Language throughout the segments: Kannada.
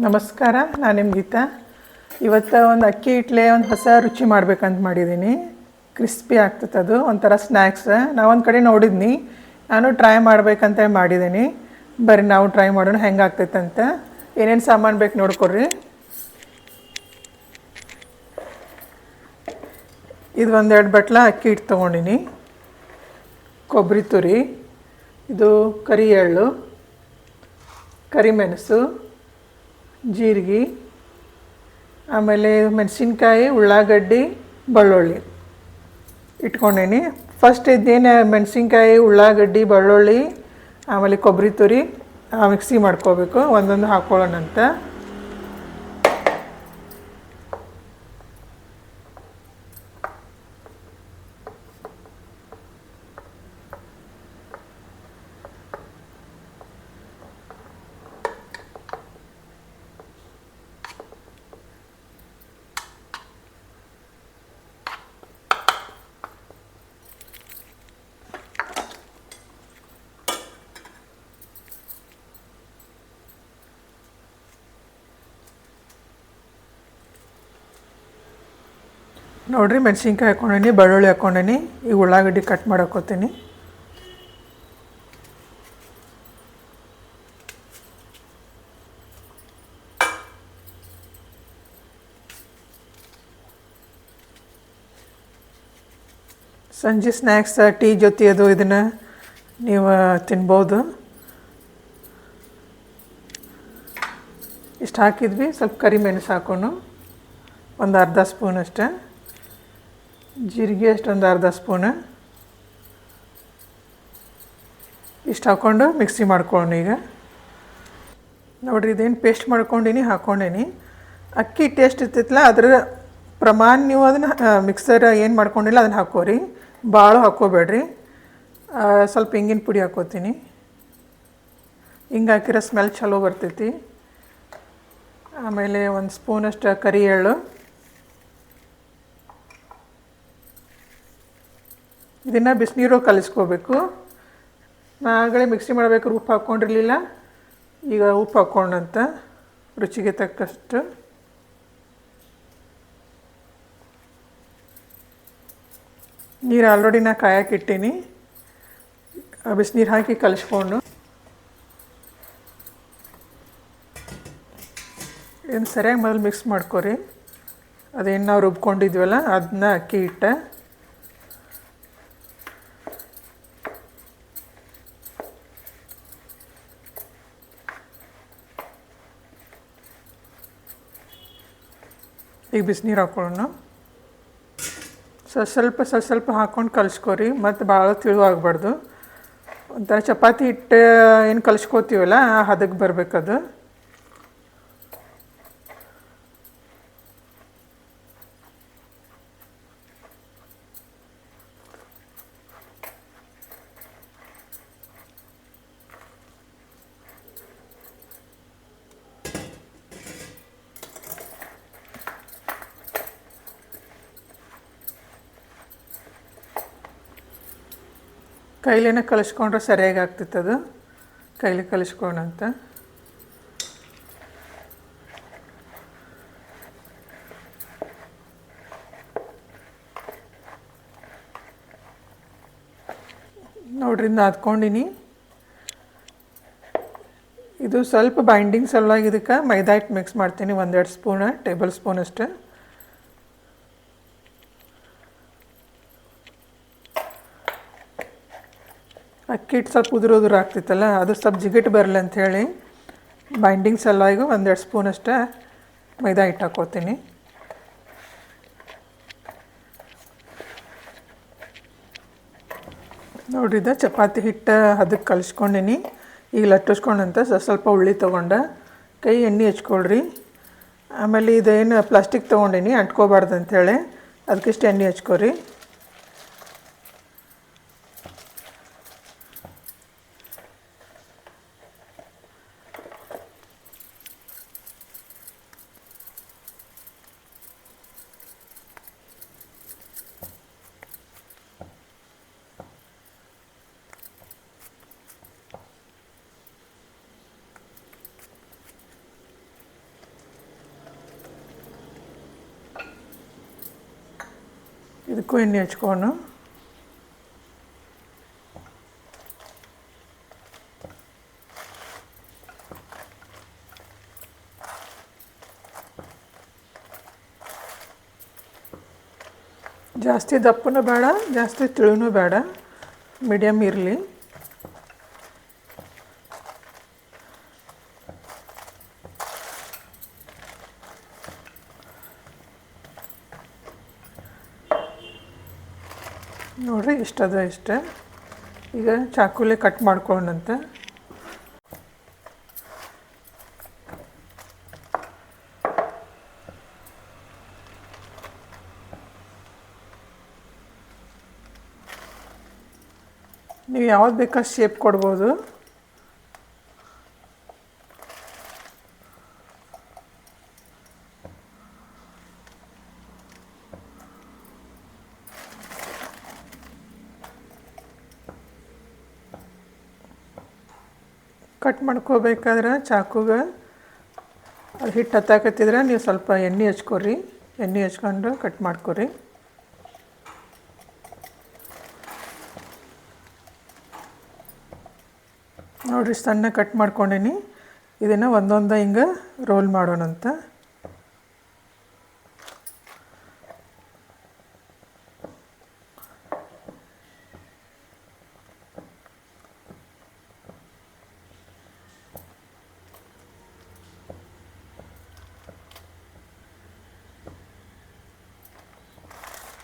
ನಮಸ್ಕಾರ, ನಾನು ನಿಮ್ಮ ಗೀತಾ. ಇವತ್ತು ಒಂದು ಅಕ್ಕಿ ಇಟ್ಲೆ ಒಂದು ಹೊಸ ರುಚಿ ಮಾಡ್ಬೇಕಂತ ಮಾಡಿದ್ದೀನಿ ಕ್ರಿಸ್ಪಿ ಆಗ್ತದೆ ಅದು, ಒಂಥರ ಸ್ನ್ಯಾಕ್ಸ್ ನಾವೊಂದು ಕಡೆ ನೋಡಿದ್ನಿ, ನಾನು ಟ್ರೈ ಮಾಡ್ಬೇಕಂತ ಮಾಡಿದ್ದೀನಿ ಬರ್ರಿ, ನಾವು ಟ್ರೈ ಮಾಡೋಣ, ಹೆಂಗೆ ಆಗ್ತೈತೆ ಅಂತ. ಏನೇನು ಸಾಮಾನು ಬೇಕು ನೋಡ್ಕೊಡ್ರಿ ಇದು ಒಂದೆರಡು ಬಟ್ಲ ಅಕ್ಕಿ ಹಿಟ್ಟು ತೊಗೊಂಡಿನಿ. ಕೊಬ್ಬರಿ ತುರಿ, ಇದು ಕರಿ ಎಳ್ಳು ಕರಿಮೆಣಸು ಜೀರಿಗೆ, ಆಮೇಲೆ ಮೆಣಸಿನ್ಕಾಯಿ, ಉಳ್ಳಾಗಡ್ಡಿ, ಬೆಳ್ಳುಳ್ಳಿ ಇಟ್ಕೊಂಡೇನಿ. ಫಸ್ಟ್ ಇದ್ದೇನು ಮೆಣಸಿನ್ಕಾಯಿ, ಉಳ್ಳಾಗಡ್ಡಿ, ಬೆಳ್ಳುಳ್ಳಿ, ಆಮೇಲೆ ಕೊಬ್ಬರಿ ತುರಿ ಮಿಕ್ಸಿ ಮಾಡ್ಕೋಬೇಕು. ಒಂದೊಂದು ಹಾಕ್ಕೊಳ್ಳೋಣಂತ ನೋಡಿರಿ ಮೆಣಸಿನ್ಕಾಯಿ ಹಾಕ್ಕೊಂಡೀನಿ, ಬೆಳ್ಳುಳ್ಳಿ ಹಾಕ್ಕೊಂಡೀನಿ ಈಗ ಉಳ್ಳಾಗಡ್ಡಿ ಕಟ್ ಮಾಡಕ್ಕೋತೀನಿ ಸಂಜೆ ಸ್ನ್ಯಾಕ್ಸ್ ಟೀ ಜೊತೆ ಅದು ಇದನ್ನು ನೀವು ತಿನ್ಬೋದು. ಇಷ್ಟು ಹಾಕಿದ್ವಿ, ಸ್ವಲ್ಪ ಕರಿಮೆಣಸು ಹಾಕೋಣ. ಒಂದು ಅರ್ಧ ಸ್ಪೂನ್ ಅಷ್ಟೇ. ಜೀರಿಗೆ ಅಷ್ಟೊಂದು ಅರ್ಧ ಸ್ಪೂನ್. ಇಷ್ಟು ಹಾಕ್ಕೊಂಡು ಮಿಕ್ಸಿ ಮಾಡ್ಕೊಂಡು ಈಗ. ನೋಡಿರಿ, ಇದೇನು ಪೇಸ್ಟ್ ಮಾಡ್ಕೊಂಡೀನಿ, ಹಾಕ್ಕೊಂಡೀನಿ. ಅಕ್ಕಿ ಟೇಸ್ಟ್ ಇರ್ತೈತಲ್ಲ ಅದರ ಪ್ರಮಾಣ ನೀವು ಅದನ್ನು ಮಿಕ್ಸರ್ ಏನು ಮಾಡ್ಕೊಂಡಿಲ್ಲ, ಅದನ್ನು ಹಾಕೋರಿ ಭಾಳ ಹಾಕ್ಕೋಬೇಡ್ರಿ. ಸ್ವಲ್ಪ ಹಿಂಗಿನ ಪುಡಿ ಹಾಕೋತೀನಿ ಹಿಂಗೆ ಹಾಕಿರೋ ಸ್ಮೆಲ್ ಚಲೋ ಬರ್ತೈತಿ. ಆಮೇಲೆ ಒಂದು ಸ್ಪೂನಷ್ಟು ಕರಿ ಎಳ್ಳು ಇದನ್ನು ಬಿಸಿನೀರು ಕಲಿಸ್ಕೋಬೇಕು. ಆಗಲೇ ಮಿಕ್ಸಿ ಮಾಡಬೇಕಾದ್ರೆ ಉಪ್ಪು ಹಾಕ್ಕೊಂಡಿರಲಿಲ್ಲ ಈಗ ಉಪ್ಪು ಹಾಕ್ಕೊಂಡಂತ ರುಚಿಗೆ ತಕ್ಕಷ್ಟು. ನೀರು ಆಲ್ರೆಡಿ ನಾ ಕಾಯಕ್ಕಿಟ್ಟೀನಿ ಬಿಸಿನೀರು ಹಾಕಿ ಕಲಿಸ್ಕೊಂಡು. ಏನು ಸರಿಯಾಗಿ ಮೊದಲು ಮಿಕ್ಸ್ ಮಾಡ್ಕೊರಿ. ಅದೇನು ನಾವು ರುಬ್ಕೊಂಡಿದ್ವಲ್ಲ ಅದನ್ನ ಅಕ್ಕಿ ಹಿಟ್ಟ. ಈಗ ಬಿಸಿನೀರು ಹಾಕೊಳ್ಳೋಣ. ಸ್ವಲ್ಪ ಸ್ವಲ್ಪ ಸ್ವಲ್ಪ ಸ್ವಲ್ಪ ಹಾಕ್ಕೊಂಡು ಕಲಿಸ್ಕೊರಿ, ಮತ್ತು ಭಾಳ ತಿಳುವಾಗಬಾರ್ದು. ಒಂಥರ ಚಪಾತಿ ಹಿಟ್ಟು ಏನು ಕಲಿಸ್ಕೋತೀವಲ್ಲ ಹದಕ್ಕೆ ಬರಬೇಕದು. ಕೈಲೇನೆ ಕಲಿಸ್ಕೊಂಡ್ರೆ ಸರಿಯಾಗಿ ಆಗ್ತಿತ್ತು ಅದು. ಕೈಲಿ ಕಲಿಸ್ಕೊಂಡಂತ ನೋಡ್ರಿ ನಾದ್ಕೊಂಡಿನಿ ಇದು ಸ್ವಲ್ಪ ಬೈಂಡಿಂಗ್ ಸಲುವಾಗಿ ಇದಕ್ಕೆ ಮೈದಾ ಹಿಟ್ಟು ಮಿಕ್ಸ್ ಮಾಡ್ತೀನಿ, ಒಂದೆರಡು ಸ್ಪೂನ ಟೇಬಲ್ ಸ್ಪೂನ್ ಅಷ್ಟು. ಹಿಟ್ಟು ಸ್ವಲ್ಪ ಉದುರು ಆಗ್ತಿತ್ತಲ್ಲ ಅದು ಸ್ವಲ್ಪ ಜಿಗಿಟ್ ಬರಲಿ ಅಂಥೇಳಿ ಬೈಂಡಿಂಗ್ ಸಲುವಾಗಿ ಒಂದೆರಡು ಸ್ಪೂನ್ ಅಷ್ಟೇ ಮೈದಾ ಹಿಟ್ಟು ಹಾಕ್ಕೋತೀನಿ ನೋಡ್ರಿದ ಚಪಾತಿ ಹಿಟ್ಟು ಅದಕ್ಕೆ ಕಲಿಸ್ಕೊಂಡಿನಿ. ಈಗ ಲಟ್ಟಿಸ್ಕೊಂಡಂತ ಸ್ವಲ್ಪ ಉಳ್ಳಿ ತೊಗೊಂಡ ಕೈ ಎಣ್ಣೆ ಹಚ್ಕೊಳ್ರಿ. ಆಮೇಲೆ ಇದೇನು ಪ್ಲಾಸ್ಟಿಕ್ ತೊಗೊಂಡಿನಿ, ಅಂಟ್ಕೋಬಾರ್ದು ಅಂಥೇಳಿ ಅದಕ್ಕಿಷ್ಟು ಎಣ್ಣೆ ಹಚ್ಕೊರಿ. ಇದಕ್ಕೂ ಎಣ್ಣೆ ಹಚ್ಕೊಂಡು ಜಾಸ್ತಿ ದಪ್ಪನೂ ಬೇಡ ಜಾಸ್ತಿ ತಿಳುನೂ ಬೇಡ ಮೀಡಿಯಮ್ ಇರಲಿ ನೋಡಿರಿ ಇಷ್ಟದ ಇಷ್ಟ. ಈಗ ಚಾಕುಲೆ ಕಟ್ ಮಾಡ್ಕೊಂಡಂತ ನೀವು ಯಾವ್ದು ಬೇಕಾದ ಶೇಪ್ ಕೊಡ್ಬೋದು. ಕಟ್ ಮಾಡ್ಕೋಬೇಕಾದ್ರೆ ಚಾಕುಗೆ ಅದು ಹಿಟ್ಟು ಹತ್ತಾಕತ್ತಿದ್ರೆ ನೀವು ಸ್ವಲ್ಪ ಎಣ್ಣೆ ಹಚ್ಕೊರಿ. ಎಣ್ಣೆ ಹಚ್ಕೊಂಡು ಕಟ್ ಮಾಡ್ಕೊರಿ. ನೋಡಿರಿ, ಸಣ್ಣ ಕಟ್ ಮಾಡ್ಕೊಂಡೀನಿ. ಇದನ್ನು ಒಂದೊಂದು ಹಿಂಗೆ ರೋಲ್ ಮಾಡೋಣಂತ.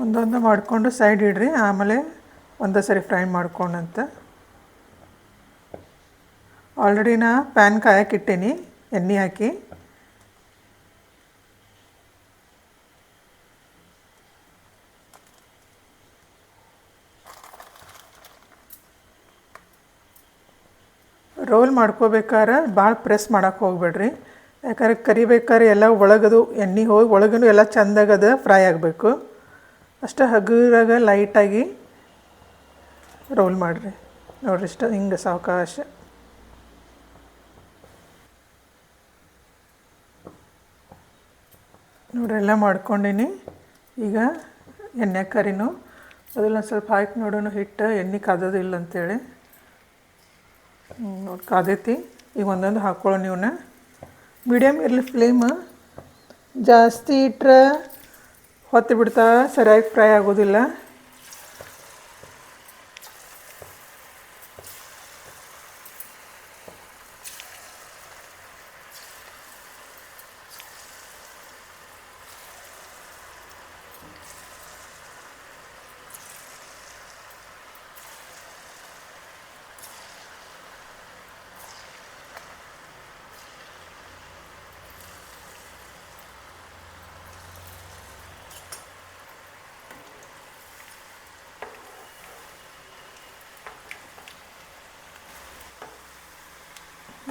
ಒಂದೊಂದು ಮಾಡಿಕೊಂಡು ಸೈಡ್ ಇಡ್ರಿ, ಆಮೇಲೆ ಒಂದೇ ಸರಿ ಫ್ರೈ ಮಾಡ್ಕೊಂಡಂತ. ಆಲ್ರೆಡಿ ನಾ ಪ್ಯಾನ್ ಕಾಯಕ್ಕಿಟ್ಟೀನಿ ಎಣ್ಣೆ ಹಾಕಿ. ರೋಲ್ ಮಾಡ್ಕೋಬೇಕಾದ್ರೆ ಭಾಳ ಪ್ರೆಸ್ ಮಾಡೋಕೆ ಹೋಗ್ಬೇಡ್ರಿ. ಯಾಕಂದ್ರೆ ಕರಿಬೇಕಾದ್ರೆ ಎಲ್ಲ ಒಳಗದು, ಎಣ್ಣೆ ಹೋಗಿ ಒಳಗೂ ಎಲ್ಲ ಚೆಂದಾಗದ ಫ್ರೈ ಆಗಬೇಕು. ಅಷ್ಟು ಹಗುರಾಗ ಲೈಟಾಗಿ ರೋಲ್ ಮಾಡಿರಿ. ನೋಡಿರಿ ಇಷ್ಟ, ಹಿಂಗೆ ಸಾವಕಾಶ. ನೋಡ್ರಿ, ಎಲ್ಲ ಮಾಡ್ಕೊಂಡಿನಿ. ಈಗ ಎಣ್ಣೆ ಕರಿನು ಅದೆಲ್ಲ ಸ್ವಲ್ಪ ಹಾಕಿ ನೋಡೋಣ, ಹಿಟ್ಟು, ಎಣ್ಣೆ ಕಾದೋದಿಲ್ಲ ಅಂತೇಳಿ. ನೋಡಿ, ಕಾದೈತಿ. ಈಗ ಒಂದೊಂದು ಹಾಕ್ಕೊಳ್ಳೋ ಇವನ್ನ ಮೀಡಿಯಮ್ ಇರಲಿ ಫ್ಲೇಮ್ ಜಾಸ್ತಿ ಇಟ್ಟರೆ ಹೊತ್ತು ಬಿಡ್ತಾ ಸರಿಯಾಗಿ ಫ್ರೈ ಆಗೋದಿಲ್ಲ.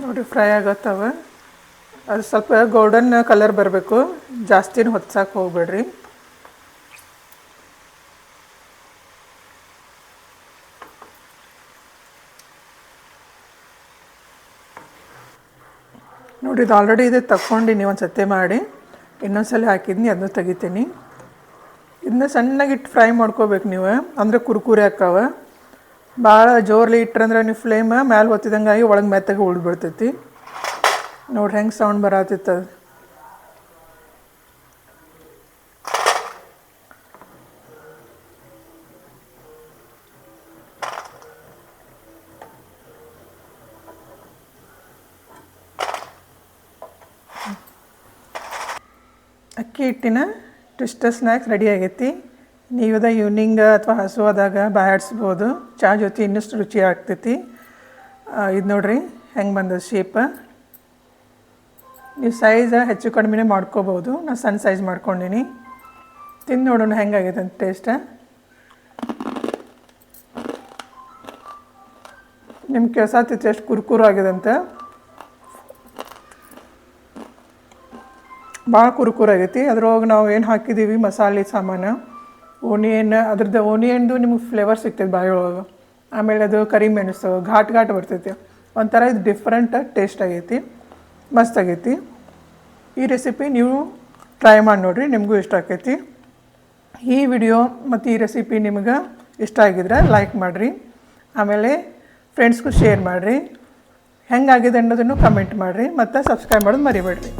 ನೋಡಿ ಫ್ರೈ ಆಗತ್ತವೆ. ಅದು ಸ್ವಲ್ಪ ಗೋಲ್ಡನ್ ಕಲರ್ ಬರಬೇಕು. ಜಾಸ್ತಿನೂ ಹೊತ್ಸಕ್ಕೆ ಹೋಗ್ಬೇಡ್ರಿ. ನೋಡಿ ಇದು ಆಲ್ರೆಡಿ ಇದು ತಗೊಂಡಿನಿ ಒಂದು ಸತಿ ಮಾಡಿ. ಇನ್ನೊಂದ್ಸಲ ಹಾಕಿದ್ನಿ ಅದನ್ನ ತೆಗಿತೀನಿ. ಇದನ್ನ ಸಣ್ಣಗಿಟ್ಟು ಫ್ರೈ ಮಾಡ್ಕೋಬೇಕು ನೀವು. ಅಂದರೆ ಕುರ್ಕುರೆ ಹಾಕಾವ ಭಾಳ ಜೋರ್ಲಿ ಇಟ್ರಂದ್ರೆ ನೀವು ಫ್ಲೇಮ್ ಮ್ಯಾಲೆ ಹೊತ್ತಿದಂಗಾಗಿ ಒಳಗೆ ಮೆತ್ತಗೆ ಉಳ್ಬಿಡ್ತೈತಿ. ನೋಡ್ರಿ ಹೆಂಗೆ ಸೌಂಡ್ ಬರತ್ತಿತ್ತು ಅದು ಅಕ್ಕಿ ಹಿಟ್ಟಿನ ಟ್ವಿಸ್ಟರ್ ಸ್ನ್ಯಾಕ್ಸ್ ರೆಡಿ ಆಗೈತಿ. ನೀವದ ಈವ್ನಿಂಗ್ ಅಥವಾ ಹಸುವಾದಾಗ ಬಾಯಾಡಿಸ್ಬೋದು. ಚಹಾ ಜೊತೆ ಇನ್ನಷ್ಟು ರುಚಿ ಆಗ್ತೈತಿ ಇದು ನೋಡ್ರಿ, ಹೆಂಗೆ ಬಂದದ ಶೇಪ ನೀವು ಸೈಜ್ ಹೆಚ್ಚು ಕಡಿಮೆನೇ ಮಾಡ್ಕೋಬೋದು. ನಾನು ಸಣ್ಣ ಸೈಜ್ ಮಾಡ್ಕೊಂಡಿನಿ. ತಿಂದು ನೋಡೋಣ ಹೆಂಗಾಗೈತೆ ಅಂತ ಟೇಸ್ಟ ನಿಮ್ಮ ಕೆಲಸ ತಿತ್ತು ಎಷ್ಟು ಕುರ್ಕುರು ಅಂತ ಭಾಳ ಕುರುಕುರು ಆಗೈತಿ. ಅದ್ರೊಳಗೆ ನಾವು ಏನು ಹಾಕಿದ್ದೀವಿ ಮಸಾಲೆ, ಸಾಮಾನು. ಓನಿಯನ್ ಅದ್ರದ್ದು ಓನಿಯನ್ದು ನಿಮ್ಗೆ ಫ್ಲೇವರ್ ಸಿಗ್ತೈತೆ ಒಳಗೆ. ಆಮೇಲೆ ಅದು ಕರಿಮೆಣಸು ಘಾಟ್ ಘಾಟ್ ಬರ್ತೈತಿ. ಒಂಥರ ಇದು ಡಿಫ್ರೆಂಟ್ ಟೇಸ್ಟ್ ಆಗೈತಿ, ಮಸ್ತ್ ಆಗೈತಿ. ಈ ರೆಸಿಪಿ ನೀವು ಟ್ರೈ ಮಾಡಿ ನೋಡಿರಿ, ನಿಮಗೂ ಇಷ್ಟ ಆಕೈತಿ ಈ ವಿಡಿಯೋ ಮತ್ತು ಈ ರೆಸಿಪಿ ನಿಮ್ಗೆ ಇಷ್ಟ ಆಗಿದ್ರೆ ಲೈಕ್ ಮಾಡಿರಿ. ಆಮೇಲೆ ಫ್ರೆಂಡ್ಸ್ಗೂ ಶೇರ್ ಮಾಡಿರಿ. ಹೆಂಗಾಗಿದೆ ಅನ್ನೋದನ್ನು ಕಮೆಂಟ್ ಮಾಡಿರಿ, ಮತ್ತು ಸಬ್ಸ್ಕ್ರೈಬ್ ಮಾಡೋದು ಮರಿಬೇಡ್ರಿ.